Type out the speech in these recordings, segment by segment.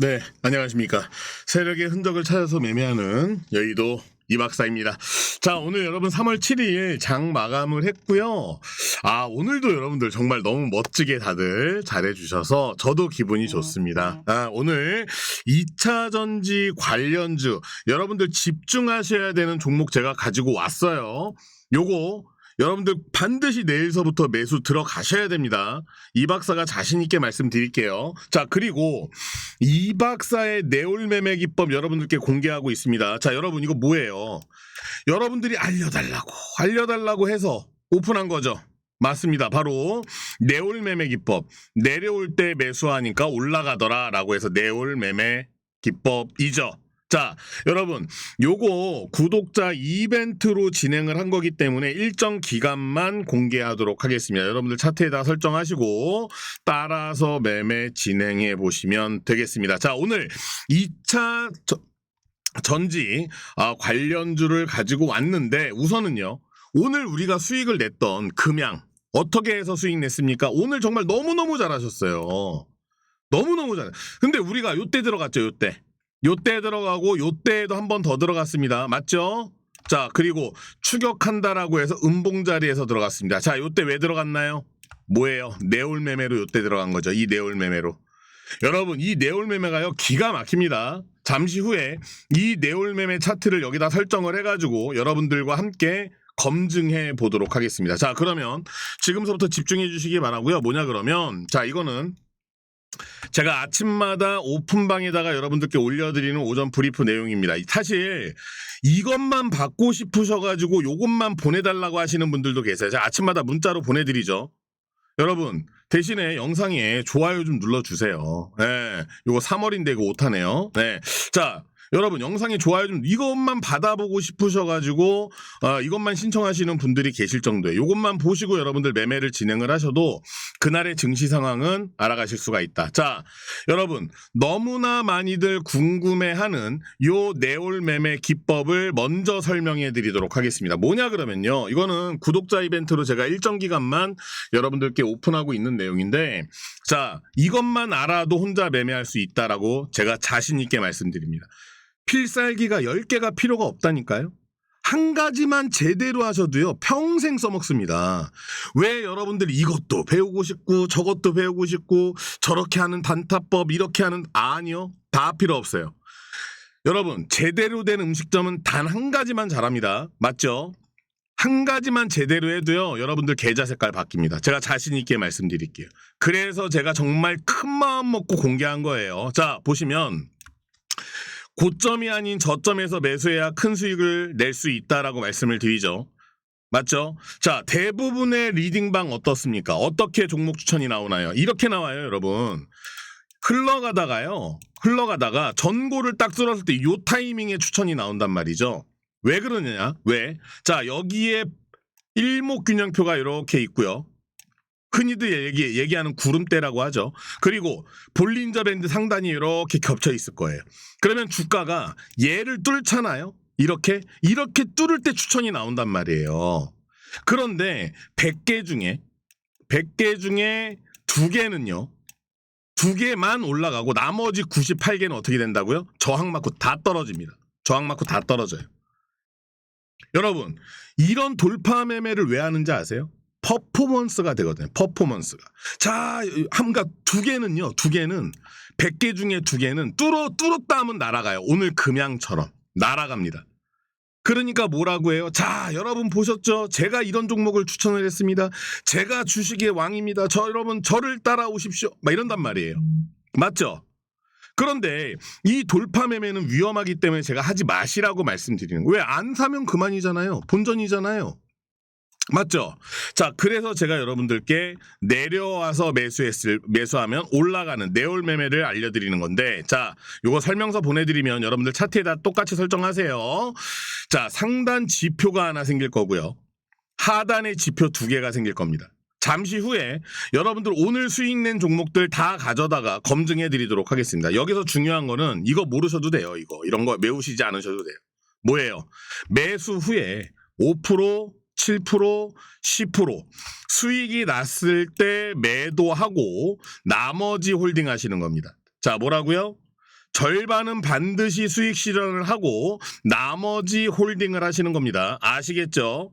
네, 안녕하십니까. 세력의 흔적을 찾아서 매매하는 여의도 이박사입니다. 자, 오늘 여러분 3월 7일 장 마감을 했고요. 아, 오늘도 여러분들 정말 너무 멋지게 다들 잘해주셔서 저도 기분이 좋습니다. 아, 오늘 2차 전지 관련주 여러분들 집중하셔야 되는 종목 제가 가지고 왔어요. 요거 여러분들 반드시 내일서부터 매수 들어가셔야 됩니다. 이 박사가 자신 있게 말씀드릴게요. 자, 그리고 이 박사의 네올 매매 기법 여러분들께 공개하고 있습니다. 자, 여러분 이거 뭐예요? 여러분들이 알려달라고 알려달라고 해서 오픈한 거죠. 맞습니다. 바로 네올 매매 기법. 내려올 때 매수하니까 올라가더라 라고 해서 네올 매매 기법이죠. 자, 여러분, 요거 구독자 이벤트로 진행을 한 거기 때문에 일정 기간만 공개하도록 하겠습니다. 여러분들 차트에다 설정하시고 따라서 매매 진행해 보시면 되겠습니다. 자, 오늘 2차 전지 아, 관련주를 가지고 왔는데 우선은요. 오늘 우리가 수익을 냈던 금양 어떻게 해서 수익 냈습니까? 오늘 정말 너무너무 잘하셨어요. 너무너무 잘해. 근데 우리가 요때 들어갔죠, 요때. 요때 들어가고 요때에도 한 번 더 들어갔습니다. 맞죠? 자, 그리고 추격한다라고 해서 음봉 자리에서 들어갔습니다. 자, 요때 왜 들어갔나요? 뭐예요? 네올 매매로 요때 들어간 거죠. 이 네올 매매로. 여러분, 이 네올 매매가요, 기가 막힙니다. 잠시 후에 이 네올 매매 차트를 여기다 설정을 해가지고 여러분들과 함께 검증해 보도록 하겠습니다. 자, 그러면 지금서부터 집중해 주시기 바라고요. 뭐냐 그러면 자, 이거는 제가 아침마다 오픈방에다가 여러분들께 올려드리는 오전 브리프 내용입니다. 사실 이것만 받고 싶으셔가지고 요것만 보내달라고 하시는 분들도 계세요. 제가 아침마다 문자로 보내드리죠. 여러분 대신에 영상에 좋아요 좀 눌러주세요. 네, 요거 3월인데 이거 오타네요. 네, 자 여러분 영상에 좋아요 좀 이것만 받아보고 싶으셔가지고 어, 이것만 신청하시는 분들이 계실 정도예요. 이것만 보시고 여러분들 매매를 진행을 하셔도 그날의 증시 상황은 알아가실 수가 있다. 자 여러분 너무나 많이들 궁금해하는 요 네올 매매 기법을 먼저 설명해 드리도록 하겠습니다. 뭐냐 그러면요. 이거는 구독자 이벤트로 제가 일정 기간만 여러분들께 오픈하고 있는 내용인데 자 이것만 알아도 혼자 매매할 수 있다라고 제가 자신 있게 말씀드립니다. 필살기가 10개가 필요가 없다니까요. 한 가지만 제대로 하셔도요, 평생 써먹습니다. 왜 여러분들이 이것도 배우고 싶고, 저것도 배우고 싶고, 저렇게 하는 단타법, 이렇게 하는, 아니요. 다 필요 없어요. 여러분, 제대로 된 음식점은 단 한 가지만 잘합니다. 맞죠? 한 가지만 제대로 해도요, 여러분들 계좌 색깔 바뀝니다. 제가 자신있게 말씀드릴게요. 그래서 제가 정말 큰 마음 먹고 공개한 거예요. 자, 보시면, 고점이 아닌 저점에서 매수해야 큰 수익을 낼 수 있다라고 말씀을 드리죠. 맞죠? 자, 대부분의 리딩방 어떻습니까? 어떻게 종목 추천이 나오나요? 이렇게 나와요, 여러분. 흘러가다가요. 흘러가다가 전고를 딱 쓸었을 때 요 타이밍에 추천이 나온단 말이죠. 왜 그러느냐? 왜? 자, 여기에 일목균형표가 이렇게 있고요. 흔히들 얘기, 얘기하는 구름대라고 하죠. 그리고 볼린저 밴드 상단이 이렇게 겹쳐 있을 거예요. 그러면 주가가 얘를 뚫잖아요. 이렇게 이렇게 뚫을 때 추천이 나온단 말이에요. 그런데 100개 중에 100개 중에 두 개는요. 두 개만 올라가고 나머지 98개는 어떻게 된다고요? 저항 맞고 다 떨어집니다. 저항 맞고 다 떨어져요. 여러분, 이런 돌파 매매를 왜 하는지 아세요? 퍼포먼스가 되거든요. 퍼포먼스가. 자, 함가 두 개는요. 두 개는 100개 중에 두 개는 뚫어 뚫었다 하면 날아가요. 오늘 금양처럼 날아갑니다. 그러니까 뭐라고 해요? 자, 여러분 보셨죠? 제가 이런 종목을 추천을 했습니다. 제가 주식의 왕입니다. 저 여러분 저를 따라오십시오. 막 이런단 말이에요. 맞죠? 그런데 이 돌파 매매는 위험하기 때문에 제가 하지 마시라고 말씀드리는 거예요. 왜 안 사면 그만이잖아요. 본전이잖아요. 맞죠? 자, 그래서 제가 여러분들께 내려와서 매수했을, 매수하면 올라가는 네올 매매를 알려드리는 건데, 자, 요거 설명서 보내드리면 여러분들 차트에다 똑같이 설정하세요. 자, 상단 지표가 하나 생길 거고요. 하단에 지표 두 개가 생길 겁니다. 잠시 후에 여러분들 오늘 수익 낸 종목들 다 가져다가 검증해 드리도록 하겠습니다. 여기서 중요한 거는 이거 모르셔도 돼요. 이거. 이런 거 외우시지 않으셔도 돼요. 뭐예요? 매수 후에 5% 7%, 10% 수익이 났을 때 매도하고 나머지 홀딩 하시는 겁니다. 자, 뭐라고요? 절반은 반드시 수익 실현을 하고 나머지 홀딩을 하시는 겁니다. 아시겠죠?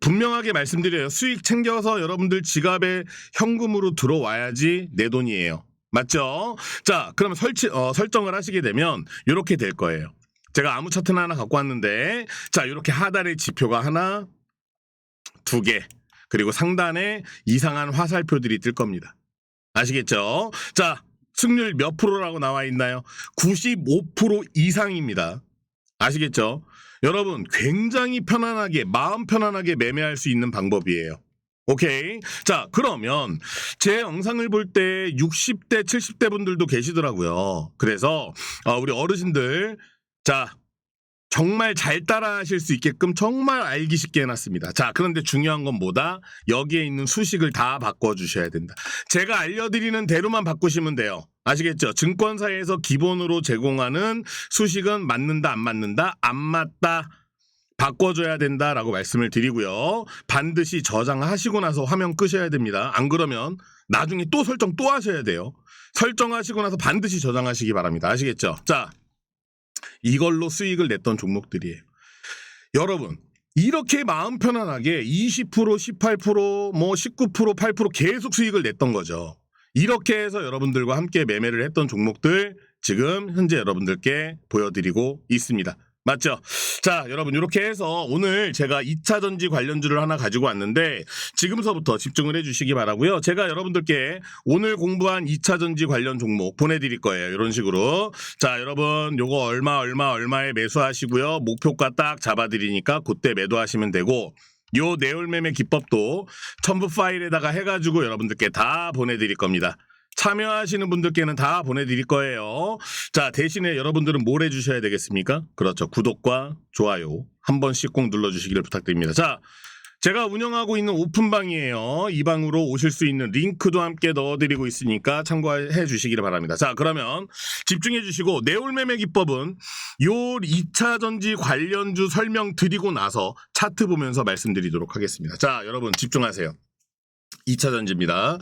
분명하게 말씀드려요. 수익 챙겨서 여러분들 지갑에 현금으로 들어와야지 내 돈이에요. 맞죠? 자, 그러면 설치, 어, 설정을 하시게 되면 이렇게 될 거예요. 제가 아무 차트나 하나 갖고 왔는데, 자, 이렇게 하단에 지표가 하나, 두 개, 그리고 상단에 이상한 화살표들이 뜰 겁니다. 아시겠죠? 자, 승률 몇 프로라고 나와 있나요? 95% 이상입니다. 아시겠죠? 여러분, 굉장히 편안하게, 마음 편안하게 매매할 수 있는 방법이에요. 오케이. 자, 그러면 제 영상을 볼 때 60대, 70대 분들도 계시더라고요. 그래서 어, 우리 어르신들, 자, 정말 잘 따라하실 수 있게끔 정말 알기 쉽게 해놨습니다. 자, 그런데 중요한 건 뭐다? 여기에 있는 수식을 다 바꿔주셔야 된다. 제가 알려드리는 대로만 바꾸시면 돼요. 아시겠죠? 증권사에서 기본으로 제공하는 수식은 맞는다, 안 맞는다, 안 맞다. 바꿔줘야 된다라고 말씀을 드리고요. 반드시 저장하시고 나서 화면 끄셔야 됩니다. 안 그러면 나중에 또 설정 또 하셔야 돼요. 설정하시고 나서 반드시 저장하시기 바랍니다. 아시겠죠? 자, 이걸로 수익을 냈던 종목들이에요. 여러분, 이렇게 마음 편안하게 20%, 18%, 뭐 19%, 8% 계속 수익을 냈던 거죠. 이렇게 해서 여러분들과 함께 매매를 했던 종목들 지금 현재 여러분들께 보여드리고 있습니다. 맞죠? 자, 여러분 이렇게 해서 오늘 제가 2차 전지 관련주를 하나 가지고 왔는데 지금서부터 집중을 해주시기 바라고요. 제가 여러분들께 오늘 공부한 2차 전지 관련 종목 보내드릴 거예요. 이런 식으로. 자, 여러분 요거 얼마 얼마 얼마에 매수하시고요. 목표가 딱 잡아드리니까 그때 매도하시면 되고 요 내열매매 기법도 첨부 파일에다가 해가지고 여러분들께 다 보내드릴 겁니다. 참여하시는 분들께는 다 보내드릴 거예요. 자, 대신에 여러분들은 뭘 해주셔야 되겠습니까? 그렇죠. 구독과 좋아요 한 번씩 꼭 눌러주시기를 부탁드립니다. 자, 제가 운영하고 있는 오픈방이에요. 이 방으로 오실 수 있는 링크도 함께 넣어드리고 있으니까 참고해 주시기를 바랍니다. 자, 그러면 집중해 주시고 내올매매 기법은 요 2차 전지 관련주 설명 드리고 나서 차트 보면서 말씀드리도록 하겠습니다. 자, 여러분 집중하세요. 2차 전지입니다.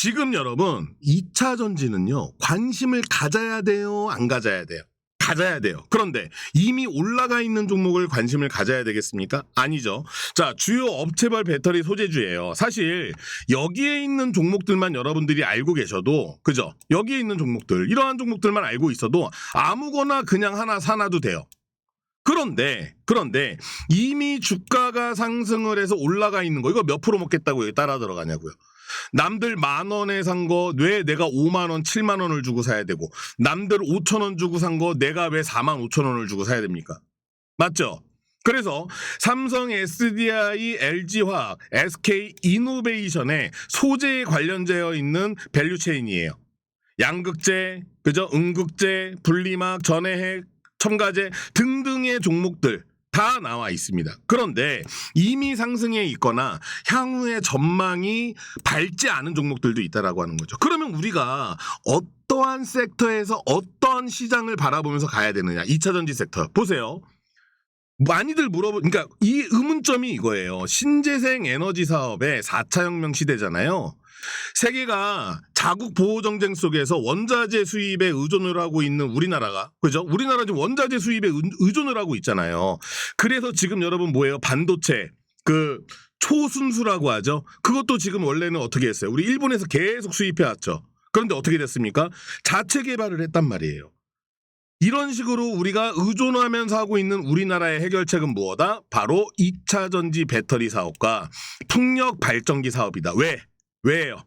지금 여러분 2차 전지는요 관심을 가져야 돼요 안 가져야 돼요? 가져야 돼요. 그런데 이미 올라가 있는 종목을 관심을 가져야 되겠습니까? 아니죠. 자 주요 업체별 배터리 소재주예요. 사실 여기에 있는 종목들만 여러분들이 알고 계셔도 그죠? 여기에 있는 종목들 이러한 종목들만 알고 있어도 아무거나 그냥 하나 사놔도 돼요 그런데 그런데 이미 주가가 상승을 해서 올라가 있는 거 이거 몇 프로 먹겠다고 여기 따라 들어가냐고요. 남들 만 원에 산 거 왜 내가 5만 원, 7만 원을 주고 사야 되고 남들 5천 원 주고 산 거 내가 왜 4만 5천 원을 주고 사야 됩니까? 맞죠? 그래서 삼성 SDI, LG화학, SK 이노베이션의 소재에 관련되어 있는 밸류체인이에요. 양극재, 그죠? 음극재, 분리막, 전해핵, 첨가제 등등의 종목들 다 나와 있습니다. 그런데 이미 상승해 있거나 향후의 전망이 밝지 않은 종목들도 있다라고 하는 거죠. 그러면 우리가 어떠한 섹터에서 어떠한 시장을 바라보면서 가야 되느냐? 2차 전지 섹터 보세요. 많이들 물어보, 그러니까 이 의문점이 이거예요. 신재생 에너지 사업의 4차 혁명 시대잖아요. 세계가 자국 보호 정쟁 속에서 원자재 수입에 의존을 하고 있는 우리나라가 그죠? 우리나라 지금 원자재 수입에 의- 의존을 하고 있잖아요. 그래서 지금 여러분 뭐예요? 반도체 그 초순수라고 하죠. 그것도 지금 원래는 어떻게 했어요? 우리 일본에서 계속 수입해 왔죠. 그런데 어떻게 됐습니까? 자체 개발을 했단 말이에요. 이런 식으로 우리가 의존하면서 하고 있는 우리나라의 해결책은 무엇이다? 바로 2차 전지 배터리 사업과 풍력 발전기 사업이다. 왜? 왜요?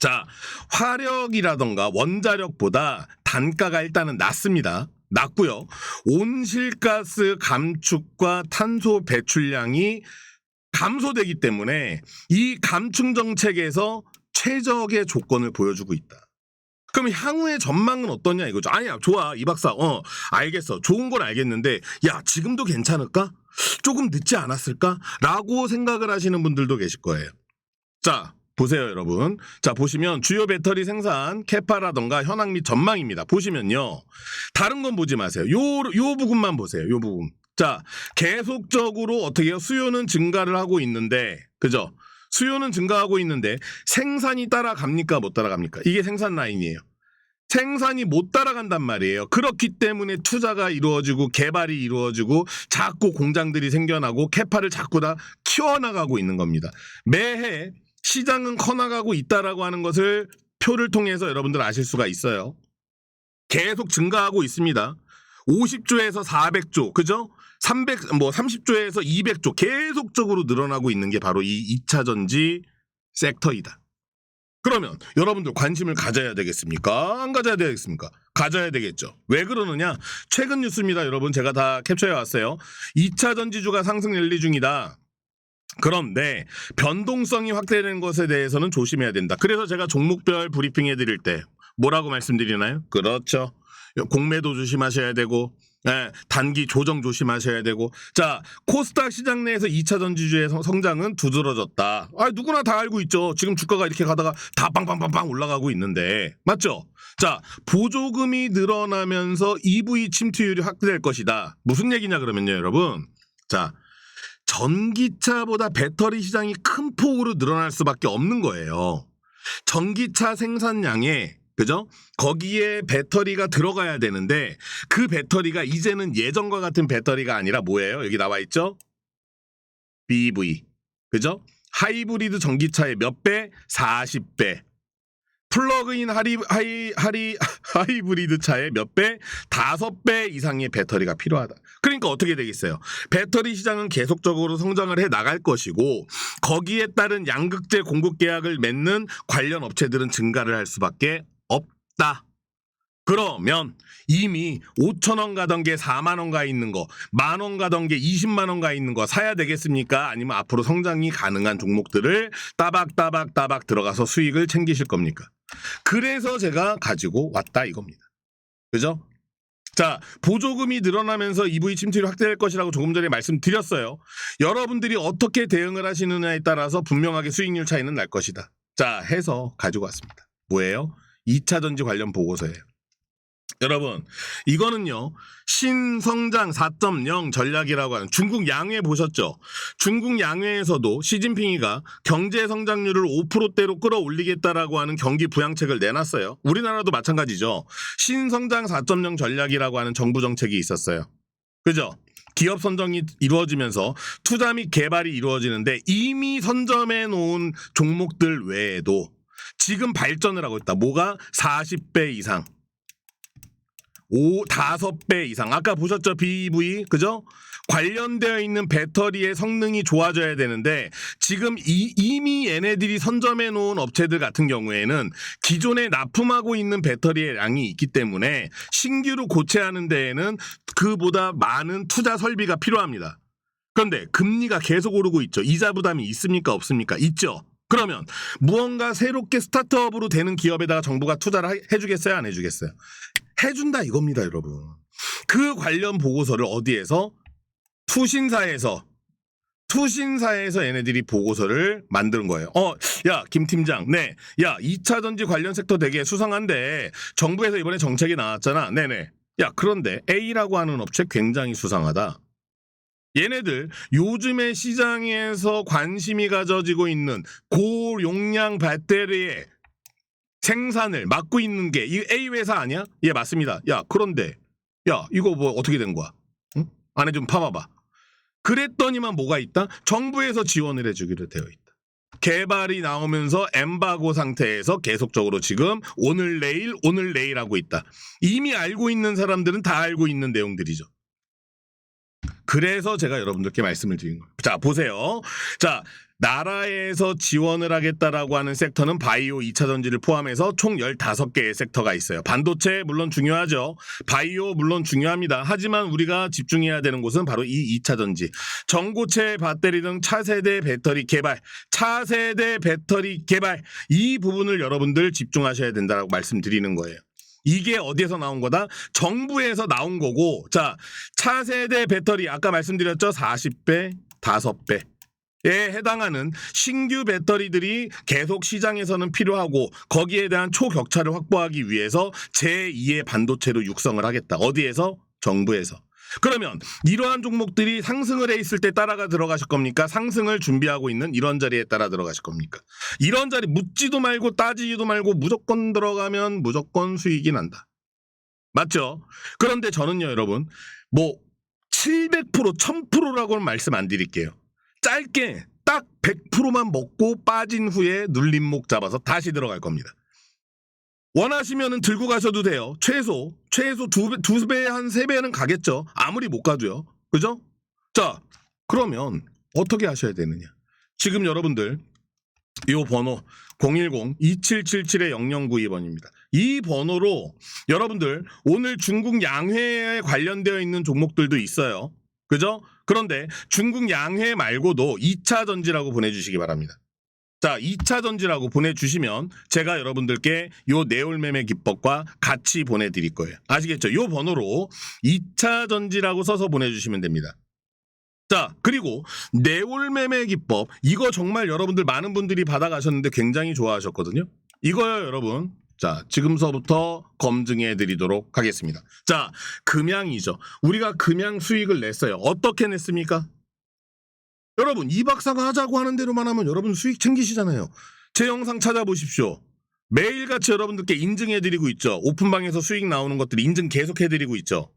자, 화력이라던가 원자력보다 단가가 일단은 낮습니다. 낮고요. 온실가스 감축과 탄소 배출량이 감소되기 때문에 이 감축 정책에서 최적의 조건을 보여주고 있다. 그럼 향후의 전망은 어떠냐 이거죠. 아니야, 좋아, 이 박사. 어, 알겠어. 좋은 건 알겠는데, 야, 지금도 괜찮을까? 조금 늦지 않았을까? 라고 생각을 하시는 분들도 계실 거예요. 자, 보세요, 여러분. 자, 보시면 주요 배터리 생산 캐파라던가 현황 및 전망입니다. 보시면요. 다른 건 보지 마세요. 요, 요 부분만 보세요. 요 부분. 자, 계속적으로 어떻게 해요? 수요는 증가를 하고 있는데, 그죠? 수요는 증가하고 있는데 생산이 따라갑니까? 못 따라갑니까? 이게 생산 라인이에요. 생산이 못 따라간단 말이에요. 그렇기 때문에 투자가 이루어지고 개발이 이루어지고 자꾸 공장들이 생겨나고 캐파를 자꾸 다 키워나가고 있는 겁니다. 매해 시장은 커나가고 있다라고 하는 것을 표를 통해서 여러분들 아실 수가 있어요. 계속 증가하고 있습니다. 50조에서 400조, 그죠? 300, 뭐 30조에서 200조 계속적으로 늘어나고 있는 게 바로 이 2차 전지 섹터이다. 그러면 여러분들 관심을 가져야 되겠습니까? 안 가져야 되겠습니까? 가져야 되겠죠. 왜 그러느냐? 최근 뉴스입니다, 여러분. 제가 다 캡처해 왔어요. 2차 전지주가 상승 랠리 중이다. 그런데 변동성이 확대되는 것에 대해서는 조심해야 된다. 그래서 제가 종목별 브리핑 해드릴 때 뭐라고 말씀드리나요? 그렇죠. 공매도 조심하셔야 되고 예, 단기 조정 조심하셔야 되고 자 코스닥 시장 내에서 2차 전지주의 성- 성장은 두드러졌다. 아 누구나 다 알고 있죠. 지금 주가가 이렇게 가다가 다 빵빵빵빵 올라가고 있는데 맞죠? 자 보조금이 늘어나면서 EV 침투율이 확대될 것이다. 무슨 얘기냐 그러면요, 여러분. 자 전기차보다 배터리 시장이 큰 폭으로 늘어날 수밖에 없는 거예요. 전기차 생산량에 그죠? 거기에 배터리가 들어가야 되는데 그 배터리가 이제는 예전과 같은 배터리가 아니라 뭐예요? 여기 나와 있죠? BEV. 그죠? 하이브리드 전기차의 몇 배? 40배. 플러그인 하리, 하이, 하리, 하이브리드 차의 몇 배? 다섯 배 이상의 배터리가 필요하다. 그러니까 어떻게 되겠어요? 배터리 시장은 계속적으로 성장을 해 나갈 것이고 거기에 따른 양극재 공급 계약을 맺는 관련 업체들은 증가를 할 수밖에 없다. 그러면 이미 5천 원 가던 게 4만 원 가 있는 거, 만 원 가던 게 20만 원 가 있는 거 사야 되겠습니까? 아니면 앞으로 성장이 가능한 종목들을 따박따박 따박 들어가서 수익을 챙기실 겁니까? 그래서 제가 가지고 왔다 이겁니다. 그죠? 자, 보조금이 늘어나면서 EV 침투율이 확대될 것이라고 조금 전에 말씀드렸어요. 여러분들이 어떻게 대응을 하시느냐에 따라서 분명하게 수익률 차이는 날 것이다. 자, 해서 가지고 왔습니다. 뭐예요? 2차 전지 관련 보고서예요. 여러분, 이거는요, 신성장 4.0 전략이라고 하는 중국 양회 보셨죠? 중국 양회에서도 시진핑이가 경제 성장률을 5%대로 끌어올리겠다라고 하는 경기 부양책을 내놨어요. 우리나라도 마찬가지죠. 신성장 4.0 전략이라고 하는 정부 정책이 있었어요. 그죠? 기업 선정이 이루어지면서 투자 및 개발이 이루어지는데 이미 선점해 놓은 종목들 외에도 지금 발전을 하고 있다. 뭐가 40배 이상. 오, 다섯 배 이상. 아까 보셨죠? BEV. 그죠? 관련되어 있는 배터리의 성능이 좋아져야 되는데 지금 이, 이미 얘네들이 선점해 놓은 업체들 같은 경우에는 기존에 납품하고 있는 배터리의 양이 있기 때문에 신규로 고체하는 데에는 그보다 많은 투자 설비가 필요합니다. 그런데 금리가 계속 오르고 있죠. 이자 부담이 있습니까? 없습니까? 있죠. 그러면 무언가 새롭게 스타트업으로 되는 기업에다가 정부가 투자를 하- 해주겠어요? 안 해주겠어요? 해준다 이겁니다, 여러분. 그 관련 보고서를 어디에서? 투신사에서 투신사에서 얘네들이 보고서를 만드는 거예요. 어, 야, 김 팀장. 네. 야, 2차 전지 관련 섹터 되게 수상한데 정부에서 이번에 정책이 나왔잖아. 네네. 야, 그런데 A라고 하는 업체 굉장히 수상하다. 얘네들 요즘에 시장에서 관심이 가져지고 있는 고용량 배터리의 생산을 맡고 있는 게 이 A 회사 아니야? 예, 맞습니다. 야, 그런데 야, 이거 뭐 어떻게 된 거야? 응? 안에 좀 파봐봐. 그랬더니만 뭐가 있다? 정부에서 지원을 해주기로 되어 있다. 개발이 나오면서 엠바고 상태에서 계속적으로 지금 오늘 내일 오늘 내일 하고 있다. 이미 알고 있는 사람들은 다 알고 있는 내용들이죠. 그래서 제가 여러분들께 말씀을 드린 거예요. 자, 보세요. 자, 나라에서 지원을 하겠다라고 하는 섹터는 바이오 2차 전지를 포함해서 총 15개의 섹터가 있어요. 반도체 물론 중요하죠. 바이오 물론 중요합니다. 하지만 우리가 집중해야 되는 곳은 바로 이 2차 전지. 전고체 배터리 등 차세대 배터리 개발, 차세대 배터리 개발 이 부분을 여러분들 집중하셔야 된다라고 말씀드리는 거예요. 이게 어디에서 나온 거다? 정부에서 나온 거고, 자, 차세대 배터리, 아까 말씀드렸죠? 40배, 5배. 에 해당하는 신규 배터리들이 계속 시장에서는 필요하고 거기에 대한 초격차를 확보하기 위해서 제2의 반도체로 육성을 하겠다. 어디에서? 정부에서. 그러면 이러한 종목들이 상승을 해 있을 때 따라가 들어가실 겁니까? 상승을 준비하고 있는 이런 자리에 따라 들어가실 겁니까? 이런 자리 묻지도 말고 따지지도 말고 무조건 들어가면 무조건 수익이 난다. 맞죠? 그런데 저는요, 여러분, 뭐 700% 1000%라고는 말씀 안 드릴게요. 짧게 딱 100%만 먹고 빠진 후에 눌림목 잡아서 다시 들어갈 겁니다. 원하시면은 들고 가셔도 돼요. 최소 최소 두 배, 두 배, 한 세 배는 가겠죠. 아무리 못 가도요. 그죠? 자, 그러면 어떻게 하셔야 되느냐? 지금 여러분들 이 번호 010-2777-0092번입니다. 이 번호로 여러분들 오늘 중국 양회에 관련되어 있는 종목들도 있어요. 그죠? 그런데 중국 양회 말고도 2차 전지라고 보내주시기 바랍니다. 자, 2차 전지라고 보내주시면 제가 여러분들께 요 내올 매매 기법과 같이 보내드릴 거예요. 아시겠죠? 요 번호로 2차 전지라고 써서 보내주시면 됩니다. 자, 그리고 내올 매매 기법. 이거 정말 여러분들 많은 분들이 받아가셨는데 굉장히 좋아하셨거든요. 이거요, 여러분. 자, 지금서부터 검증해 드리도록 하겠습니다. 자, 금양이죠. 우리가 금양 수익을 냈어요. 어떻게 냈습니까? 여러분, 이 박사가 하자고 하는 대로만 하면 여러분 수익 챙기시잖아요. 제 영상 찾아보십시오. 매일같이 여러분들께 인증해 드리고 있죠. 오픈방에서 수익 나오는 것들 인증 계속 해 드리고 있죠.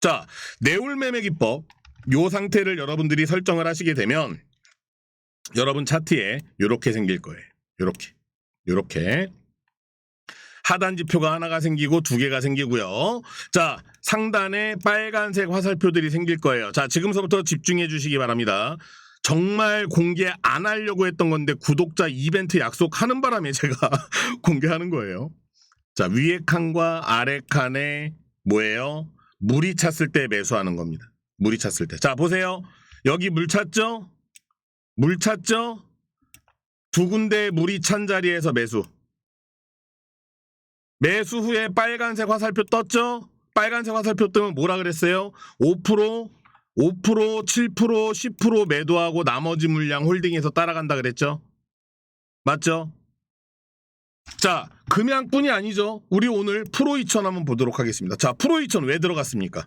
자, 내올 매매 기법. 요 상태를 여러분들이 설정을 하시게 되면 여러분 차트에 요렇게 생길 거예요. 요렇게. 하단 지표가 하나가 생기고 두 개가 생기고요. 자, 상단에 빨간색 화살표들이 생길 거예요. 자, 지금서부터 집중해 주시기 바랍니다. 정말 공개 안 하려고 했던 건데 구독자 이벤트 약속하는 바람에 제가 공개하는 거예요. 자, 위에 칸과 아래 칸에 뭐예요? 물이 찼을 때 매수하는 겁니다. 물이 찼을 때. 자, 보세요. 여기 물 찼죠? 물 찼죠? 두 군데 물이 찬 자리에서 매수. 매수 후에 빨간색 화살표 떴죠? 빨간색 화살표 뜨면 뭐라 그랬어요? 5%, 5%, 7%, 10% 매도하고 나머지 물량 홀딩해서 따라간다 그랬죠? 맞죠? 자, 금양뿐이 아니죠. 우리 오늘 프로 2000 한번 보도록 하겠습니다. 자, 프로 2000왜 들어갔습니까?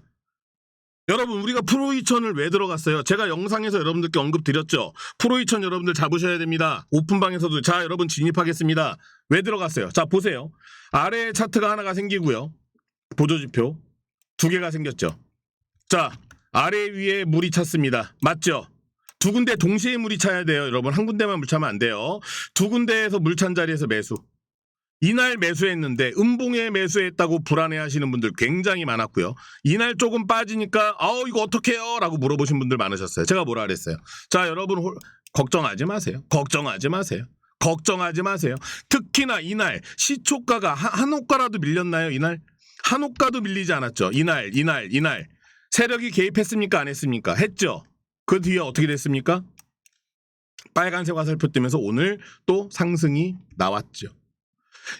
여러분, 우리가 프로 2000을 왜 들어갔어요? 제가 영상에서 여러분들께 언급 드렸죠. 프로 2000 여러분들 잡으셔야 됩니다. 오픈방에서도 자, 여러분 진입하겠습니다. 왜 들어갔어요? 자, 보세요. 아래에 차트가 하나가 생기고요. 보조지표 두 개가 생겼죠. 자, 아래 위에 물이 찼습니다. 맞죠? 두 군데 동시에 물이 차야 돼요. 여러분, 한 군데만 물 차면 안 돼요. 두 군데에서 물 찬 자리에서 매수. 이날 매수했는데 음봉에 매수했다고 불안해하시는 분들 굉장히 많았고요. 이날 조금 빠지니까 아우 이거 어떡해요? 라고 물어보신 분들 많으셨어요. 제가 뭐라 그랬어요? 자 여러분 홀- 걱정하지 마세요. 걱정하지 마세요. 걱정하지 마세요. 특히나 이날 시초가가 한, 한 호가라도 밀렸나요? 이날 한 호가도 밀리지 않았죠. 이날 이날 이날 세력이 개입했습니까? 안 했습니까? 했죠. 그 뒤에 어떻게 됐습니까? 빨간색 화살표 뜨면서 오늘 또 상승이 나왔죠.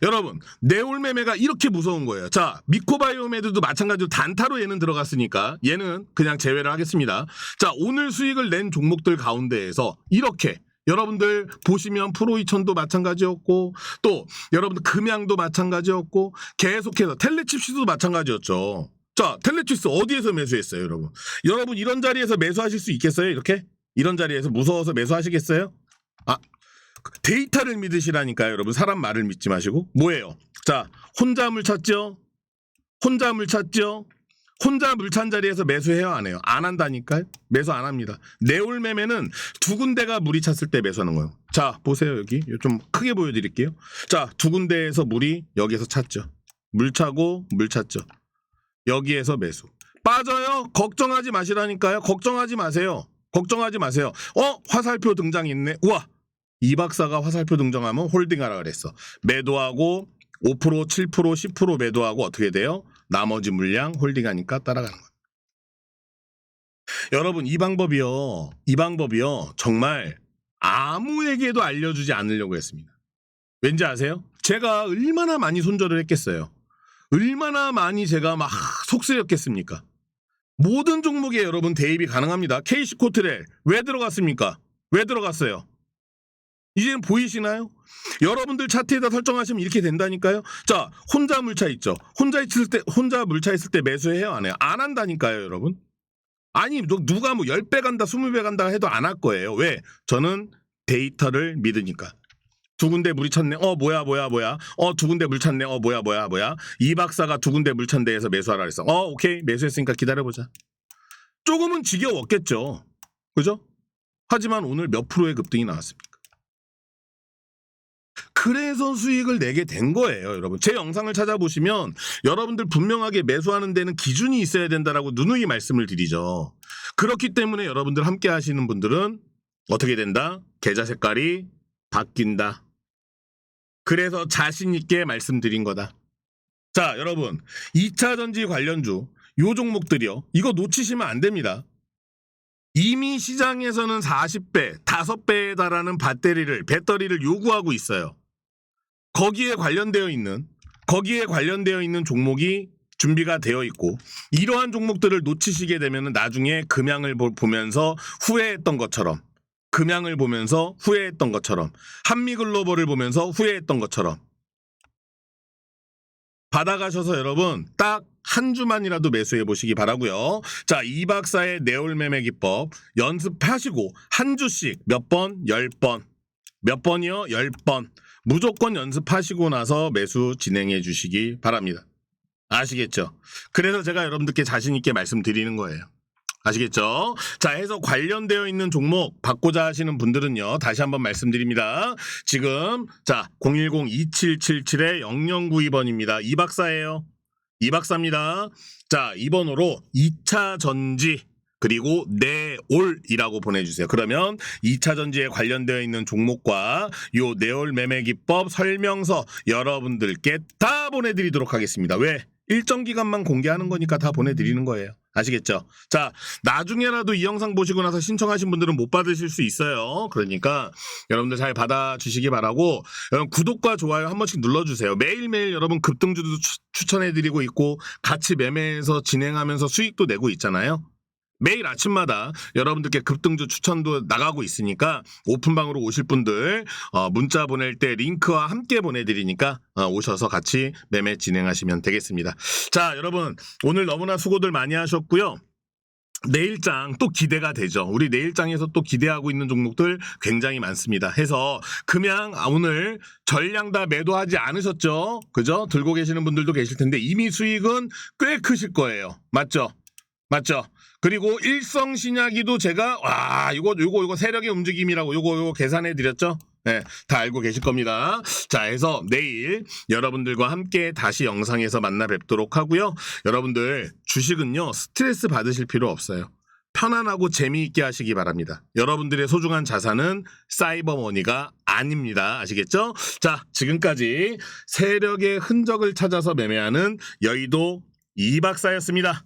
여러분, 네올 매매가 이렇게 무서운 거예요. 자, 미코바이오메드도 마찬가지로 단타로 얘는 들어갔으니까 얘는 그냥 제외를 하겠습니다. 자, 오늘 수익을 낸 종목들 가운데에서 이렇게 여러분들 보시면 프로 2000도 마찬가지였고 또 여러분들 금양도 마찬가지였고 계속해서 텔레칩스도 마찬가지였죠. 자, 텔레칩스 어디에서 매수했어요, 여러분? 여러분 이런 자리에서 매수하실 수 있겠어요, 이렇게? 이런 자리에서 무서워서 매수하시겠어요? 아, 데이터를 믿으시라니까요, 여러분. 사람 말을 믿지 마시고. 뭐예요? 자, 혼자 물 찾죠? 혼자 물 찾죠? 혼자 물찬 자리에서 매수해요, 안 해요? 안 한다니까요? 매수 안 합니다. 내올 매매는 두 군데가 물이 찼을 때 매수하는 거예요. 자, 보세요, 여기. 좀 크게 보여드릴게요. 자, 두 군데에서 물이 여기에서 찼죠. 물 차고 물 찼죠. 여기에서 매수. 빠져요? 걱정하지 마시라니까요. 걱정하지 마세요. 걱정하지 마세요. 어? 화살표 등장했네. 우와! 이 박사가 화살표 등장하면 홀딩하라 그랬어. 매도하고 5%, 7%, 10% 매도하고 어떻게 돼요? 나머지 물량 홀딩하니까 따라가는 거예요. 여러분 이 방법이요. 이 방법이요. 정말 아무에게도 알려주지 않으려고 했습니다. 왠지 아세요? 제가 얼마나 많이 손절을 했겠어요. 얼마나 많이 제가 막 속쓰였겠습니까? 모든 종목에 여러분 대입이 가능합니다. KC 코트렐 왜 들어갔습니까? 왜 들어갔어요? 이제는 보이시나요? 여러분들 차트에다 설정하시면 이렇게 된다니까요. 자, 혼자 물차 있죠. 혼자 있을 때 혼자 물차 있을 때 매수해요, 안 해요? 안 한다니까요, 여러분. 아니 누- 누가 뭐 10배 간다 20배 간다 해도 안 할 거예요. 왜? 저는 데이터를 믿으니까. 두 군데 물이 찼네. 어 뭐야 뭐야 뭐야. 어 두 군데 물 찼네. 어 뭐야 뭐야 뭐야. 이 박사가 두 군데 물 찬 데에서 매수하라 그랬어. 어 오케이 매수했으니까 기다려보자. 조금은 지겨웠겠죠. 그죠? 하지만 오늘 몇 프로의 급등이 나왔습니까? 그래서 수익을 내게 된 거예요, 여러분. 제 영상을 찾아보시면 여러분들 분명하게 매수하는 데는 기준이 있어야 된다라고 누누이 말씀을 드리죠. 그렇기 때문에 여러분들 함께 하시는 분들은 어떻게 된다? 계좌 색깔이 바뀐다. 그래서 자신 있게 말씀드린 거다. 자, 여러분. 2차 전지 관련주 요 종목들이요. 이거 놓치시면 안 됩니다. 이미 시장에서는 40배, 5배에 달하는 배터리를 배터리를 요구하고 있어요. 거기에 관련되어 있는 거기에 관련되어 있는 종목이 준비가 되어 있고 이러한 종목들을 놓치시게 되면 나중에 금양을 보- 보면서 후회했던 것처럼 금양을 보면서 후회했던 것처럼 한미글로벌을 보면서 후회했던 것처럼 받아가셔서 여러분 딱 한 주만이라도 매수해 보시기 바라고요. 자, 이 박사의 네올 매매 기법 연습하시고 한 주씩 몇 번? 열 번. 몇 번이요? 열 번. 무조건 연습하시고 나서 매수 진행해 주시기 바랍니다. 아시겠죠? 그래서 제가 여러분들께 자신 있게 말씀드리는 거예요. 아시겠죠? 자, 해서 관련되어 있는 종목 받고자 하시는 분들은요, 다시 한번 말씀드립니다. 지금, 자, 010-2777-0092번입니다. 이 박사예요. 이 박사입니다. 자, 2번으로 2차 전지, 그리고 네올이라고 보내주세요. 그러면 2차 전지에 관련되어 있는 종목과 요 네올 매매 기법 설명서 여러분들께 다 보내드리도록 하겠습니다. 왜? 일정 기간만 공개하는 거니까 다 보내드리는 거예요. 아시겠죠? 자, 나중에라도 이 영상 보시고 나서 신청하신 분들은 못 받으실 수 있어요. 그러니까 여러분들 잘 받아주시기 바라고 여러분 구독과 좋아요 한 번씩 눌러주세요. 매일매일 여러분 급등주도 추- 추천해드리고 있고 같이 매매해서 진행하면서 수익도 내고 있잖아요. 매일 아침마다 여러분들께 급등주 추천도 나가고 있으니까 오픈방으로 오실 분들 어, 문자 보낼 때 링크와 함께 보내드리니까 어, 오셔서 같이 매매 진행하시면 되겠습니다. 자 여러분 오늘 너무나 수고들 많이 하셨고요. 내일장 또 기대가 되죠. 우리 내일장에서 또 기대하고 있는 종목들 굉장히 많습니다. 해서 금양 아, 오늘 전량 다 매도하지 않으셨죠? 그죠? 들고 계시는 분들도 계실 텐데 이미 수익은 꽤 크실 거예요. 맞죠? 맞죠? 그리고 일성 신약이도 제가 와 이거 이거 이거 세력의 움직임이라고 요거 요거 계산해 드렸죠? 네, 다 알고 계실 겁니다. 자, 해서 내일 여러분들과 함께 다시 영상에서 만나 뵙도록 하고요. 여러분들 주식은요 스트레스 받으실 필요 없어요. 편안하고 재미있게 하시기 바랍니다. 여러분들의 소중한 자산은 사이버머니가 아닙니다. 아시겠죠? 자, 지금까지 세력의 흔적을 찾아서 매매하는 여의도 이박사였습니다.